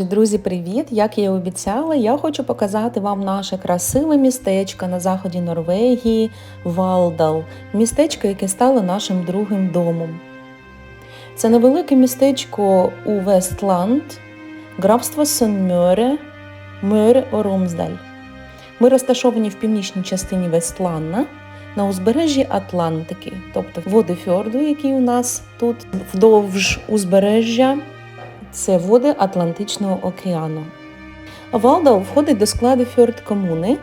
Друзі, привіт! Як я і обіцяла, я хочу показати вам наше красиве містечко на заході Норвегії Валдал. Містечко, яке стало нашим другим домом. Це невелике містечко у Вестланд, графство Сонмьоре, Мьоре Оромсдаль. Ми розташовані в північній частині Вестланна на узбережжі Атлантики, тобто води фьорду, який у нас тут вдовж узбережжя це води Атлантичного океану. Валдау входить до складу фьорд-комуни,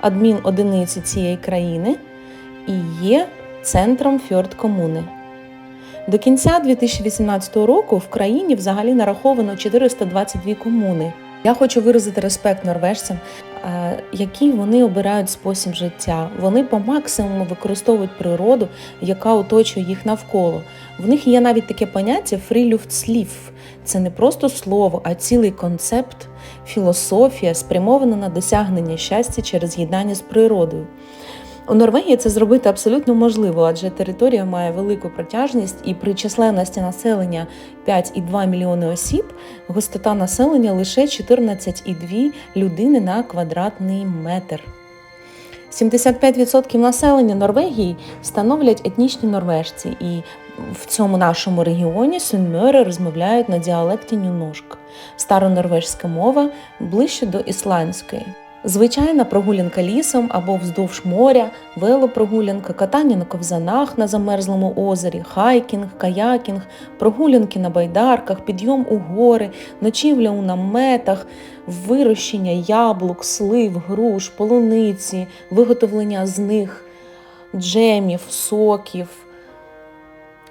адмінодиниці цієї країни і є центром фьорд-комуни. До кінця 2018 року в країні взагалі нараховано 422 комуни. Я хочу виразити респект норвежцям, які який вони обирають спосіб життя. Вони по максимуму використовують природу, яка оточує їх навколо. В них є навіть таке поняття фрілюфтслів. Це не просто слово, а цілий концепт, філософія, спрямована на досягнення щастя через з'єднання з природою. У Норвегії це зробити абсолютно можливо, адже територія має велику протяжність і при численності населення 5,2 мільйони осіб густота населення лише 14,2 людини на квадратний метр. 75% населення Норвегії становлять етнічні норвежці, і в цьому нашому регіоні сунмьори розмовляють на діалекті нюношк. Старонорвежська мова ближче до ісландської. Звичайна прогулянка лісом або вздовж моря, велопрогулянка, катання на ковзанах на замерзлому озері, хайкінг, каякінг, прогулянки на байдарках, підйом у гори, ночівля у наметах, вирощення яблук, слив, груш, полуниці, виготовлення з них джемів, соків,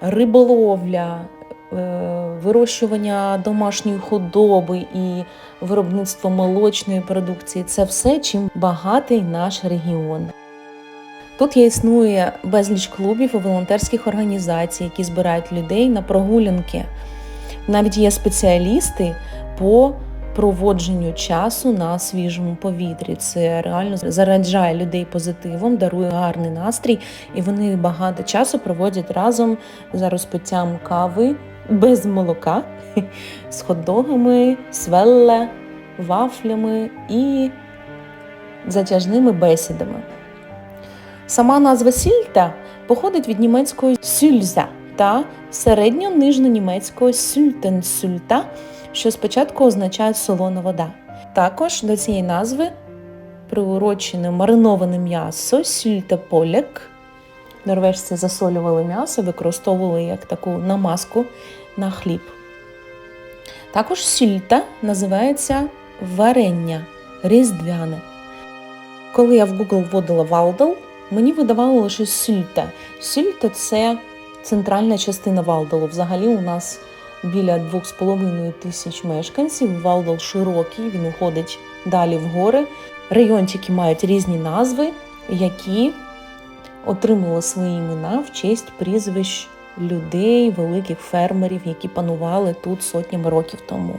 риболовля, вирощування домашньої худоби і виробництво молочної продукції це все, чим багатий наш регіон. Тут є існує безліч клубів і волонтерських організацій, які збирають людей на прогулянки. Навіть є спеціалісти по проводженню часу на свіжому повітрі. Це реально заряджає людей позитивом, дарує гарний настрій, і вони багато часу проводять разом за розпиттям кави без молока, з хот-догами, свелле, вафлями і затяжними бесідами. Сама назва сільта походить від німецької сюльза та середньо-нижньонімецького сюльтенсюльта, що спочатку означає солона вода. Також до цієї назви приурочене мариноване м'ясо сюльтеполек. Норвежці засолювали м'ясо, використовували як таку намазку на хліб. Також сюльта називається варення різдвяне. Коли я в Google вводила Валдал, мені видавало лише сюльта. Сюльта це центральна частина Валдалу. Взагалі у нас біля 2,5 тисяч мешканців. Валдал широкий, він уходить далі в гори. Райончики мають різні назви, які отримали свої імена в честь прізвищ людей, великих фермерів, які панували тут сотнями років тому.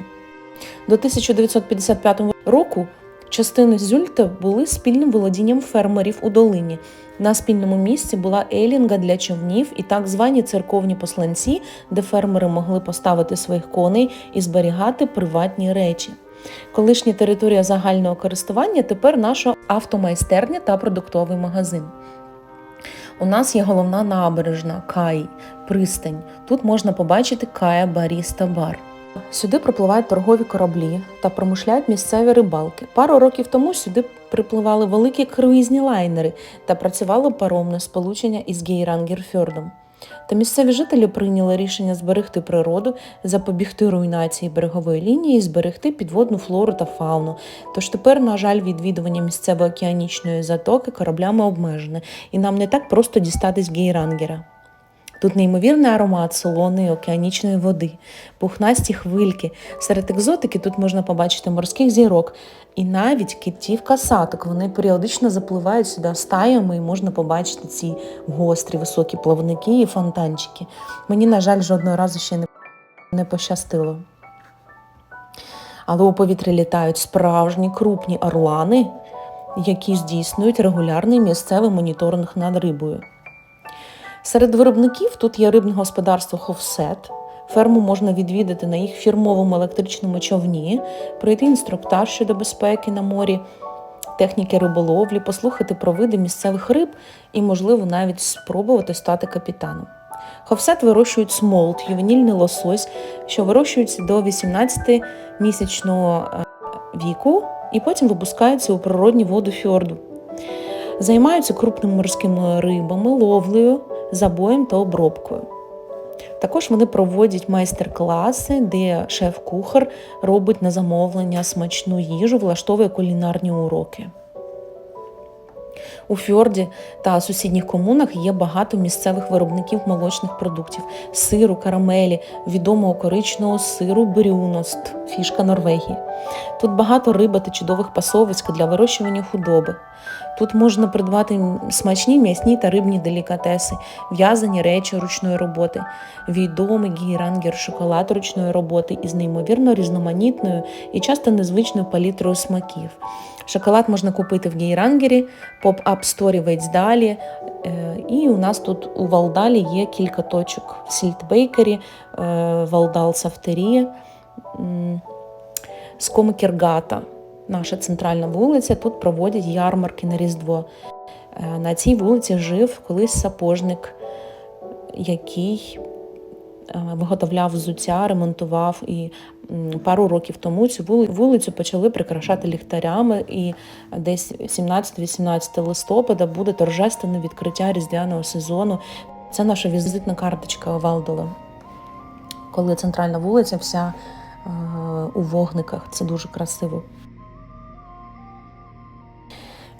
До 1955 року частини Зюльта були спільним володінням фермерів у долині. На спільному місці була елінга для човнів і так звані церковні посланці, де фермери могли поставити своїх коней і зберігати приватні речі. Колишня територія загального користування тепер наша автомайстерня та продуктовий магазин. У нас є головна набережна Кай, пристань. Тут можна побачити Кая Баріста Бар. Сюди припливають торгові кораблі та промишляють місцеві рибалки. Пару років тому сюди припливали великі круїзні лайнери та працювало паромне сполучення із Гейрангерфьордом. Та місцеві жителі прийняли рішення зберегти природу, запобігти руйнації берегової лінії зберегти підводну флору та фауну. Тож тепер, на жаль, відвідування місцевої океанічної затоки кораблями обмежене, і нам не так просто дістатись Гейрангера. Тут неймовірний аромат солоної океанічної води, пухнасті хвильки. Серед екзотики тут можна побачити морських зірок і навіть китів касаток. Вони періодично запливають сюди стаями і можна побачити ці гострі високі плавники і фонтанчики. Мені, на жаль, жодного разу ще не, пощастило. Але у повітрі літають справжні крупні орлани, які здійснюють регулярний місцевий моніторинг над рибою. Серед виробників тут є рибне господарство Ховсет, Ферму можна відвідати на їх фірмовому електричному човні, пройти інструктаж щодо безпеки на морі, техніки риболовлі, послухати про види місцевих риб і, можливо, навіть спробувати стати капітаном. Ховсет вирощують смолт, ювенільний лосось, що вирощується до 18-місячного е, віку і потім випускаються у природні воду фьорду. Займаються крупними морськими рибами, ловлею, забоєм та обробкою. Також вони проводять майстер-класи, де шеф-кухар робить на замовлення смачну їжу, влаштовує кулінарні уроки. У Фьорді та сусідніх комунах є багато місцевих виробників молочних продуктів, сиру, карамелі, відомого коричного сиру брюност, фішка Норвегії. Тут багато риби та чудових пасовиськ для вирощування худоби. Тут можна придбати смачні м'ясні та рибні делікатеси, в'язані речі ручної роботи, відомий гірангер шоколад ручної роботи із неймовірно різноманітною і часто незвичною палітрою смаків. Шоколад можна купити в гейрангері, поп-ап сторі Вейцдалі. Е, І у нас тут у Валдалі є кілька точок в Сільтбейкері, Валдал Сафтері, м, Скомикергата. Наша центральна вулиця. Тут проводять ярмарки на Різдво. Е, На цій вулиці жив колись сапожник, який е, виготовляв взуття, ремонтував і пару років тому цю вулицю почали прикрашати ліхтарями, і десь 17-18 листопада буде торжественне відкриття різдвяного сезону. Це наша візитна карточка Валдола. Коли центральна вулиця вся е, у вогниках, це дуже красиво.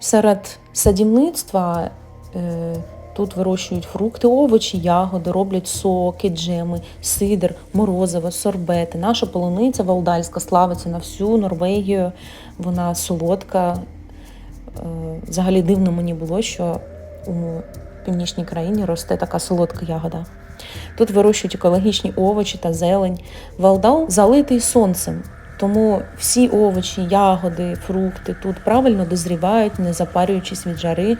Серед садівництва е, тут вирощують фрукти, овочі, ягоди, роблять соки, джеми, сидр, морозиво, сорбети. Наша полуниця валдальська славиться на всю Норвегію. Вона солодка. Е, Взагалі дивно мені було, що у північній країні росте така солодка ягода. Тут вирощують екологічні овочі та зелень. Валдал залитий сонцем, тому всі овочі, ягоди, фрукти тут правильно дозрівають, не запарюючись від жари,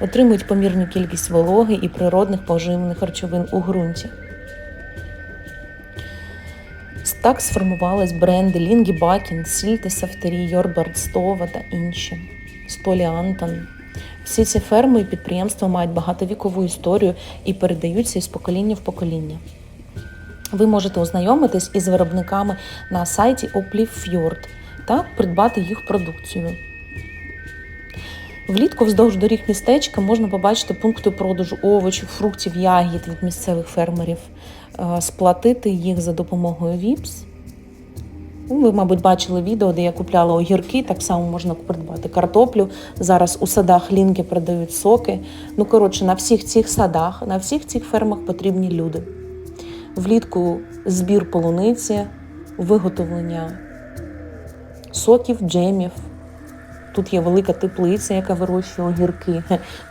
отримують помірну кількість вологи і природних поживних речовин у ґрунті. Так сформувались бренди Лінгі Бакін, Сільте Сафтері, Йорберт Стова та інші. Столі Антон. Всі ці ферми і підприємства мають багатовікову історію і передаються із покоління в покоління. Ви можете ознайомитись із виробниками на сайті Oplifjord та придбати їх продукцію. Влітку вздовж доріг містечка можна побачити пункти продажу овочів, фруктів, ягід від місцевих фермерів, е, сплатити їх за допомогою ВІПС. Ну, Ви, мабуть, бачили відео, де я купляла огірки, так само можна придбати картоплю. Зараз у садах лінки продають соки. Ну, коротше, на всіх цих садах, на всіх цих фермах потрібні люди. Влітку збір полуниці, виготовлення соків, джемів. Тут є велика теплиця, яка вирощує огірки.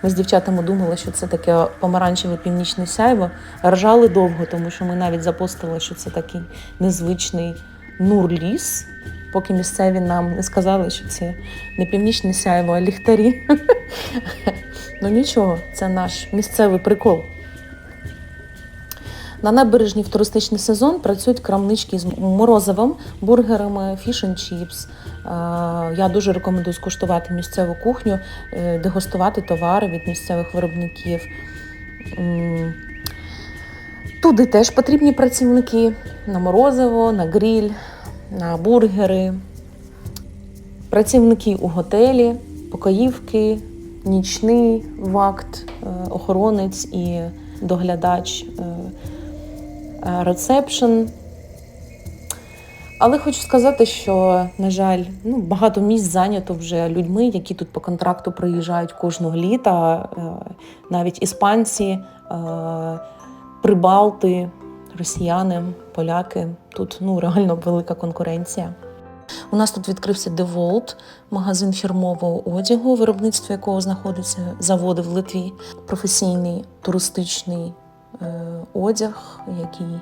Ми з дівчатами думали, що це таке помаранчеве північне сяйво. Ржали довго, тому що ми навіть запостили, що це такий незвичний нур-ліс, поки місцеві нам не сказали, що це не північне сяйво, а ліхтарі. Ну нічого, це наш місцевий прикол. На набережні в туристичний сезон працюють крамнички з морозивом, бургерами, фіш and чіпс. Я дуже рекомендую скуштувати місцеву кухню, е, дегустувати товари від місцевих виробників. Туди теж потрібні працівники на морозиво, на гриль, на бургери, працівники у готелі, покоївки, нічний вакт, е, охоронець і доглядач, е, е, рецепшн. Але хочу сказати, що, на жаль, ну, багато місць зайнято вже людьми, які тут по контракту приїжджають кожного літа, е, навіть іспанці, е, прибалти, росіяни, поляки. Тут ну, реально велика конкуренція. У нас тут відкрився DeWalt, магазин фірмового одягу, виробництво якого знаходиться заводи в Литві, професійний туристичний е, одяг, який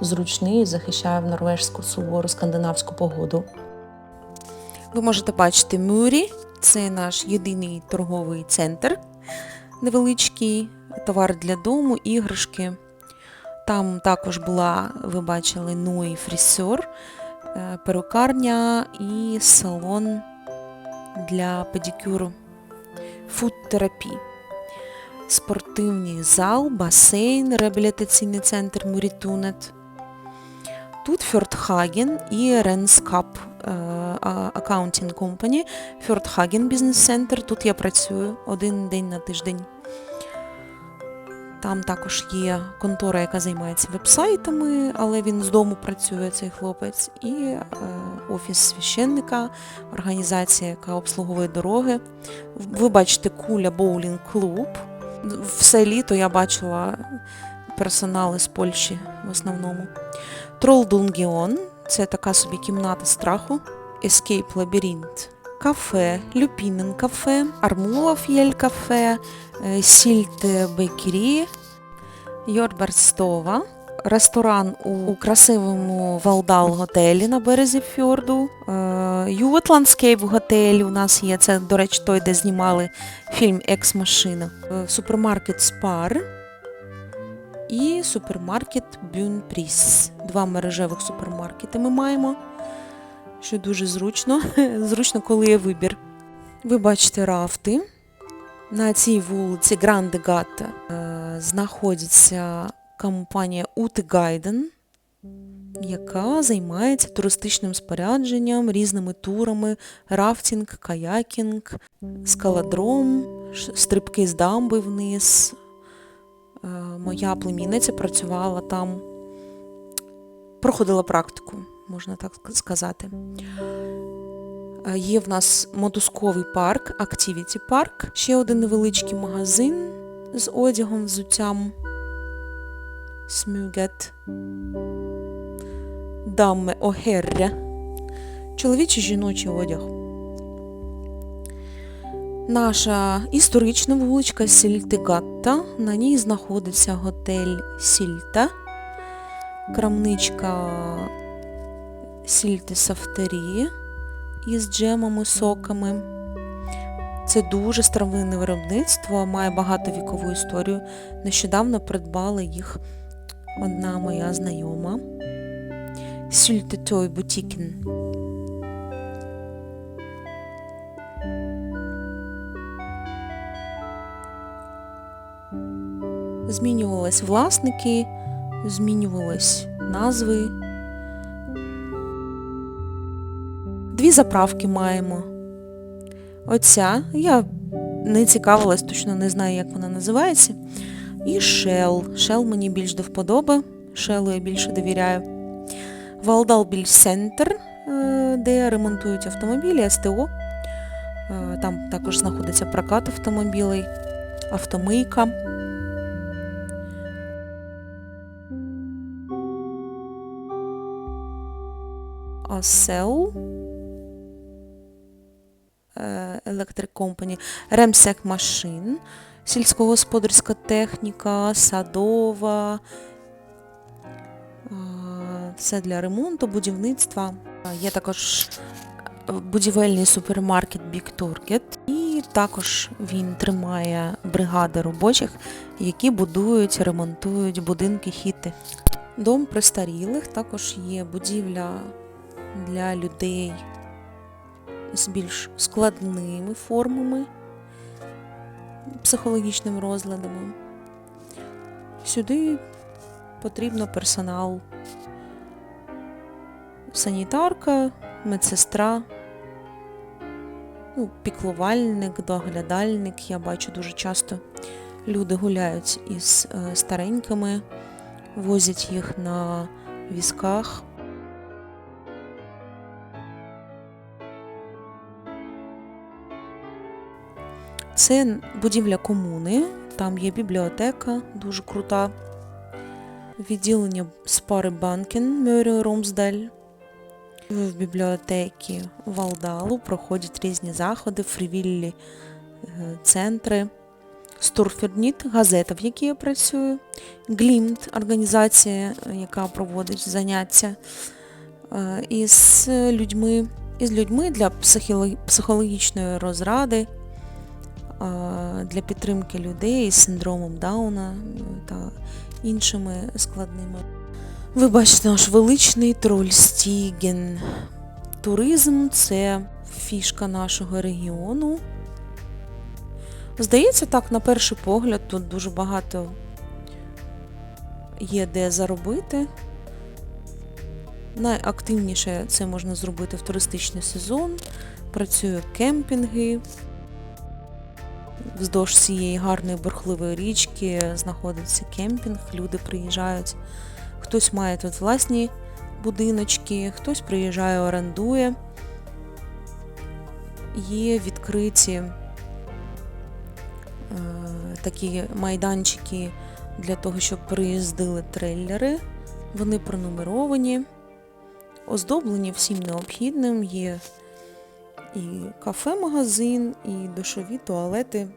зручний, захищає в норвежську сувору скандинавську погоду. Ви можете бачити Мурі, це наш єдиний торговий центр, невеличкий, товар для дому, іграшки. Там також була, ви бачили, Нуї фрісер, е, перукарня і салон для педикюру, фуд-терапії. Спортивний зал, басейн, реабілітаційний центр Мурітунет. Тут Фьордхаген і Ренскап Accounting Company, Фьордхаген Бізнес Центр. Тут я працюю один день на тиждень. Там також є контора, яка займається вебсайтами, але він з дому працює, цей хлопець, і е, офіс священника, організація, яка обслуговує дороги. Ви бачите куля боулінг клуб. Все літо я бачила персонали з Польщі в основному. Тролдунгіон це така собі кімната страху. Escape Labyrinth. Кафе, Люпінен кафе, Армулафєль кафе, Сільте Сільт Бейкері, Йорберстова, ресторан у, красивому Валдал готелі на березі фьорду, Ювет Ландскейп готель у нас є, це, до речі, той, де знімали фільм Екс-машина, Е, супермаркет Спар і супермаркет Бюн Пріс. Два мережевих супермаркети ми маємо, що дуже зручно. Зручно, коли є вибір. Ви бачите рафти. На цій вулиці Гранде Гатта е, знаходиться компанія Ути Гайден, яка займається туристичним спорядженням, різними турами, рафтинг, каякінг, скалодром, стрибки з дамби вниз. Е, Моя племінниця працювала там, проходила практику, можна так сказати. Е, Є в нас мотузковий парк, Activity парк, ще один невеличкий магазин з одягом, взуттям. Смюгет. Даме Огерря. Чоловічий жіночий одяг. Наша історична вуличка Сільтигатта. На ній знаходиться готель Сільта, крамничка Сільти Сафтері із джемами, соками. Це дуже старовинне виробництво, має багатовікову історію. Нещодавно придбала їх одна моя знайома. Сюльтетой Бутікін. Змінювались власники, змінювались назви. Дві заправки маємо. Оця, я не цікавилась, точно не знаю, як вона називається. І Shell. Shell мені більш до вподоби. Shell я більше довіряю. Валдалбіль Центр, е, де ремонтують автомобілі, СТО. Е, Там також знаходиться прокат автомобілей, автомийка. Асел. Electric Company, Ремсек машин, сільськогосподарська техніка, садова, а, все для ремонту, будівництва. Є також будівельний супермаркет Big Target і також він тримає бригади робочих, які будують, ремонтують будинки хіти. Дом престарілих також є будівля для людей з більш складними формами, психологічними розладами. Сюди потрібно персонал, санітарка, медсестра, ну, піклувальник, доглядальник. Я бачу дуже часто люди гуляють із е, старенькими, возять їх на візках. Це будівля комуни, там є бібліотека, дуже крута. Відділення Спари Банкен Мьорі Ромсдаль. В бібліотекі Валдалу проходять різні заходи, фрівіллі е, центри. Стурферніт, газета, в якій я працюю. Глімт, організація, яка проводить заняття е, із людьми, із людьми для психологічної розради для підтримки людей з синдромом Дауна та іншими складними. Ви бачите наш величний троль Стіген. Туризм це фішка нашого регіону. Здається, так, на перший погляд, тут дуже багато є де заробити. Найактивніше це можна зробити в туристичний сезон. Працюють кемпінги. Вздовж цієї гарної бурхливої річки знаходиться кемпінг, люди приїжджають. Хтось має тут власні будиночки, хтось приїжджає, орендує. Є відкриті е, такі майданчики для того, щоб приїздили трейлери. Вони пронумеровані, оздоблені всім необхідним. Є і кафе-магазин, і душові туалети,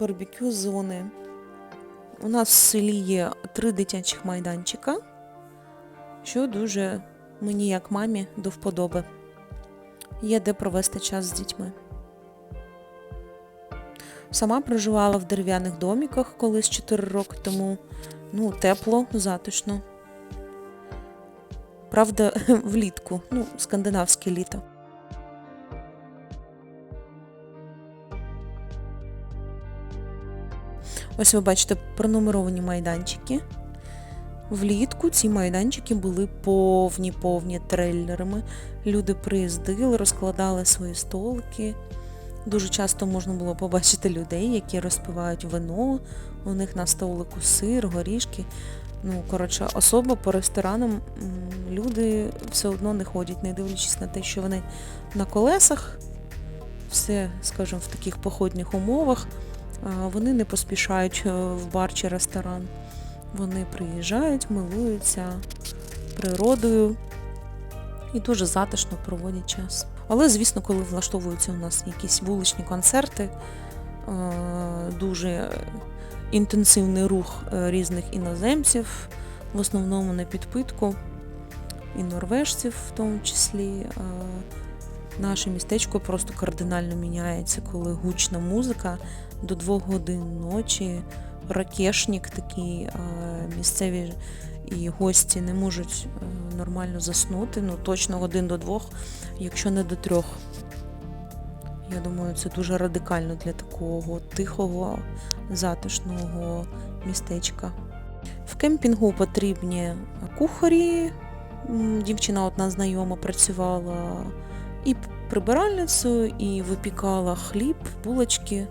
барбекю зони. У нас в селі є три дитячих майданчика, що дуже мені як мамі до вподоби. Є де провести час з дітьми. Сама проживала в дерев'яних доміках колись 4 роки тому. Ну, тепло, затишно. Правда, влітку, ну, скандинавське літо. Ось ви бачите пронумеровані майданчики. Влітку ці майданчики були повні-повні трейлерами. Люди приїздили, розкладали свої столики. Дуже часто можна було побачити людей, які розпивають вино, у них на столику сир, горішки. Ну, коротше, особо по ресторанам люди все одно не ходять, не дивлячись на те, що вони на колесах, все, скажімо, в таких походних умовах, вони не поспішають е, в бар чи ресторан. Вони приїжджають, милуються природою і дуже затишно проводять час. Але, звісно, коли влаштовуються у нас якісь вуличні концерти, е, дуже інтенсивний рух е, різних іноземців, в основному на підпитку, і норвежців в тому числі. е, Наше містечко просто кардинально міняється, коли гучна музика до двох годин ночі, ракешник такий, е, місцеві і гості не можуть нормально заснути, ну точно годин до двох, якщо не до трьох. Я думаю, це дуже радикально для такого тихого, затишного містечка. В кемпінгу потрібні кухарі. Дівчина одна знайома працювала і прибиральницею, і випікала хліб, булочки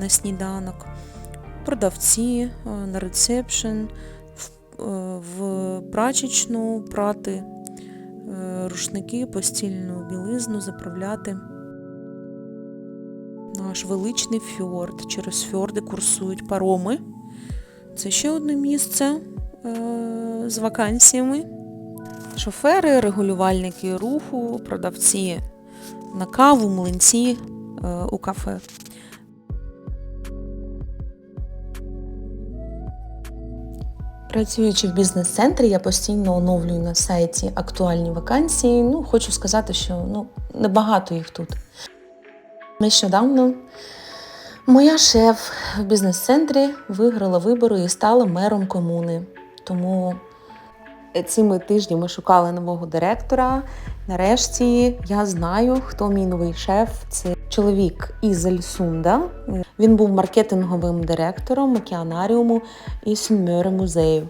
на сніданок, продавці е, на ресепшн, в, е, в прачечну прати, е, рушники, постільну білизну заправляти. Наш величний фьорд. Через фьорди курсують пароми. Це ще одне місце е, з вакансіями. Шофери, регулювальники руху, продавці на каву, млинці е, у кафе. Працюючи в бізнес-центрі, я постійно оновлюю на сайті актуальні вакансії. Ну, хочу сказати, що ну, небагато їх тут. Нещодавно моя шеф в бізнес-центрі виграла вибори і стала мером комуни. Тому цими тижнями шукали нового директора. Нарешті я знаю, хто мій новий шеф. Це чоловік із Ельсунда. Він був маркетинговим директором океанаріуму і Сюнмьоре музею.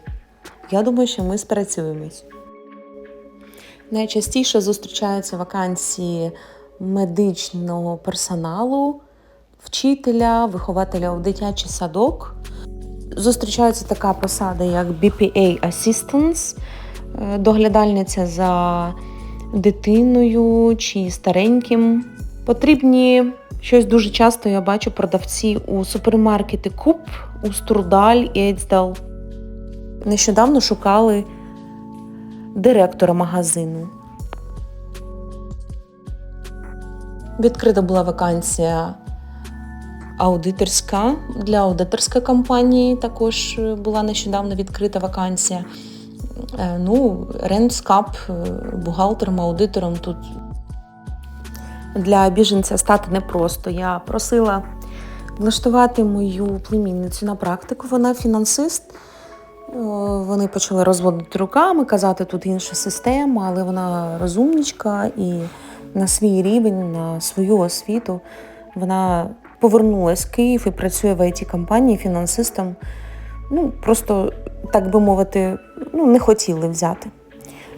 Я думаю, що ми спрацюємось. Найчастіше зустрічаються вакансії медичного персоналу, вчителя, вихователя у дитячий садок. Зустрічається така посада, як BPA Assistance, е, доглядальниця за дитиною чи стареньким. Потрібні щось дуже часто я бачу продавці у супермаркети Куб, у Стурдаль і Ейцдал. Нещодавно шукали директора магазину. Відкрита була вакансія аудиторська. Для аудиторської компанії також е, була нещодавно відкрита вакансія. Е, Ну, Ренскап, бухгалтером, аудитором тут. для біженця стати непросто. Я просила влаштувати мою племінницю на практику. Вона фінансист. Е, Вони почали розводити руками, казати, тут інша система, але вона розумничка і на свій рівень, на свою освіту вона повернулась в Київ і працює в it компанії фінансистом. Ну, просто, так би мовити, ну, не хотіли взяти.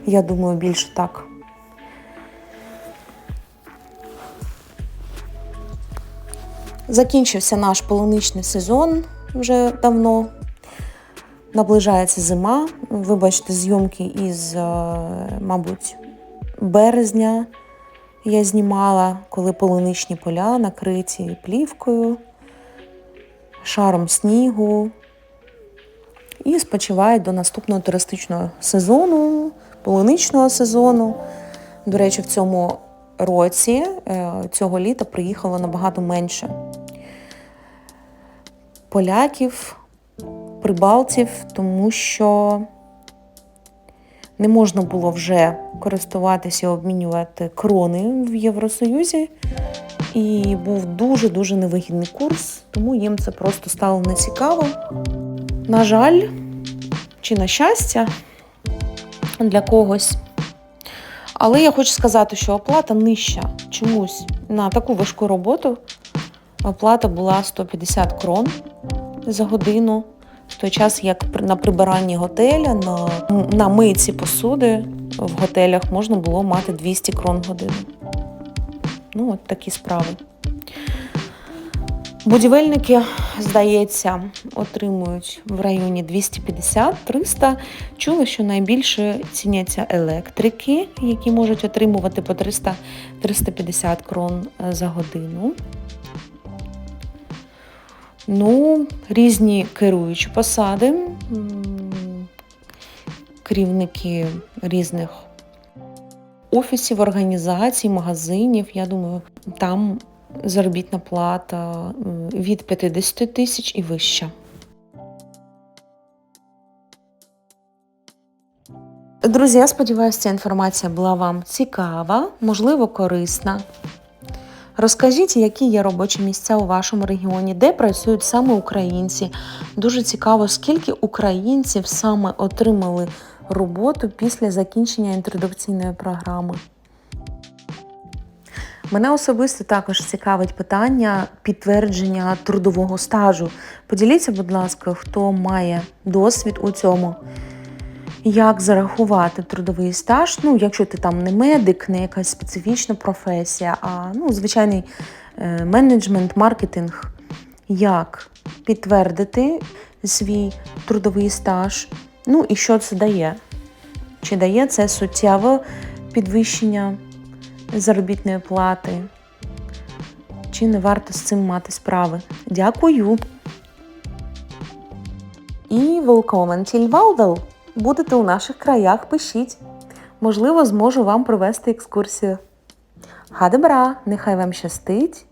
Я думаю, більше так. Закінчився наш полуничний сезон вже давно. Наближається зима. Вибачте, зйомки із, е, мабуть, березня я знімала, коли полуничні поля накриті плівкою, шаром снігу. І спочивають до наступного туристичного сезону, полуничного сезону. До речі, в цьому році е, цього літа приїхало набагато менше поляків, прибалтів, тому що не можна було вже користуватися обмінювати крони в Євросоюзі. І був дуже-дуже невигідний курс, тому їм це просто стало нецікаво. На жаль, чи на щастя для когось. Але я хочу сказати, що оплата нижча чомусь на таку важку роботу. Оплата була 150 крон за годину. В той час, як на прибиранні готеля, на, на мийці посуди в готелях можна було мати 200 крон годину. Ну, от такі справи. Будівельники, здається, отримують в районі 250-300. Чула, що найбільше ціняться електрики, які можуть отримувати по 300-350 крон е, за годину. Ну, різні керуючі посади, керівники різних офісів, організацій, магазинів. Я думаю, там заробітна плата від 50 тисяч і вища. Друзі, я сподіваюся, ця інформація була вам цікава, можливо, корисна. Розкажіть, які є робочі місця у вашому регіоні, де працюють саме українці. Дуже цікаво, скільки українців саме отримали роботу після закінчення інтродукційної програми. Мене особисто також цікавить питання підтвердження трудового стажу. Поділіться, будь ласка, хто має досвід у цьому. Як зарахувати трудовий стаж? Ну, якщо ти там не медик, не якась специфічна професія, а ну, звичайний е, менеджмент, маркетинг. Як підтвердити свій трудовий стаж? Ну і що це дає? Чи дає це суттєве підвищення заробітної плати? Чи не варто з цим мати справи? Дякую. І willkommen til Валдал. Будете у наших краях, пишіть. Можливо, зможу вам провести екскурсію. Гадебра, нехай вам щастить